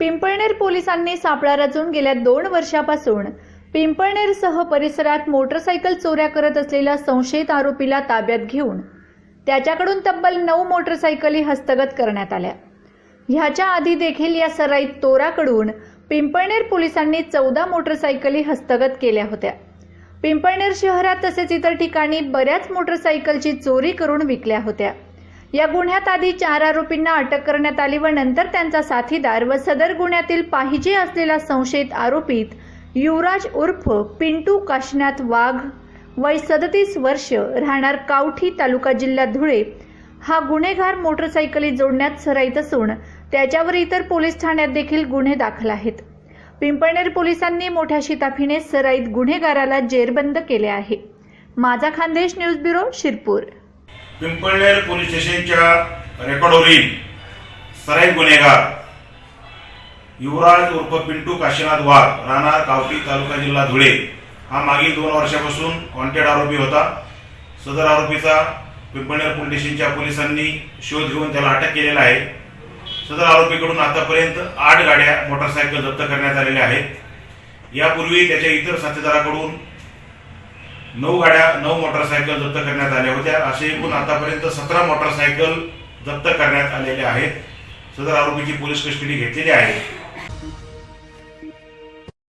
पिंपळनेर पोलिसांनी सापळा रचून गेल्या दोन वर्षापासून पिंपळनेरसह परिसरात मोटरसायकल चोऱ्या करत असलेल्या संशयित आरोपीला ताब्यात घेऊन त्याच्याकडून तब्बल नऊ मोटरसायकली हस्तगत करण्यात आल्या. ह्याच्या आधी देखील या सराईत तोराकडून पिंपळनेर पोलिसांनी चौदा मोटरसायकली हस्तगत केल्या होत्या. पिंपळनेर शहरात तसेच इतर ठिकाणी बऱ्याच मोटरसायकलची चोरी करून विकल्या होत्या. या गुन्ह्यात आधी चार आरोपींना अटक करण्यात आली व नंतर त्यांचा साथीदार व सदर गुन्ह्यातील पाहिजे असलेला संशयित आरोपीत युवराज उर्फ पिंटू काशनाथ वाघ वय सदतीस वर्ष राहणार कावठी तालुका जिल्हा धुळे. हा गुन्हेगार मोटरसायकली जोडण्यात सराईत असून त्याच्यावर इतर पोलीस ठाण्यात देखील गुन्हे दाखल आहेत. पिंपळनेर पोलिसांनी मोठ्या शिताफीने सराईत गुन्हेगाराला जेरबंद केले आहे. माझा Khandesh news bureau Shirpur. Pimpalner police स्टेशनच्या रेकॉर्डवरील सराई गुन्हेगार युवराज उर्फ पिंटू काशीनाथ वाघ राहणार कावटी तालुका जिल्हा धुळे. हा मागील दोन वर्षापासून वॉन्टेड आरोपी होता. सदर आरोपीचा पिंपळनेर पोलीस स्टेशनच्या पोलिसांनी शोध घेऊन त्याला अटक केलेला आहे. सदर आरोपीकडून आतापर्यंत आठ गाड्या मोटरसायकल जप्त करण्यात आलेल्या आहेत. यापूर्वी त्याच्या इतर साथीदाराकडून नऊ गाड्या नऊ मोटरसायकल जप्त करण्यात आल्या होत्या. असे एकूण आतापर्यंत सतरा मोटरसायकल जप्त करण्यात आलेल्या आहेत. सदर आरोपीची पोलीस कस्टडी घेतलेली आहे.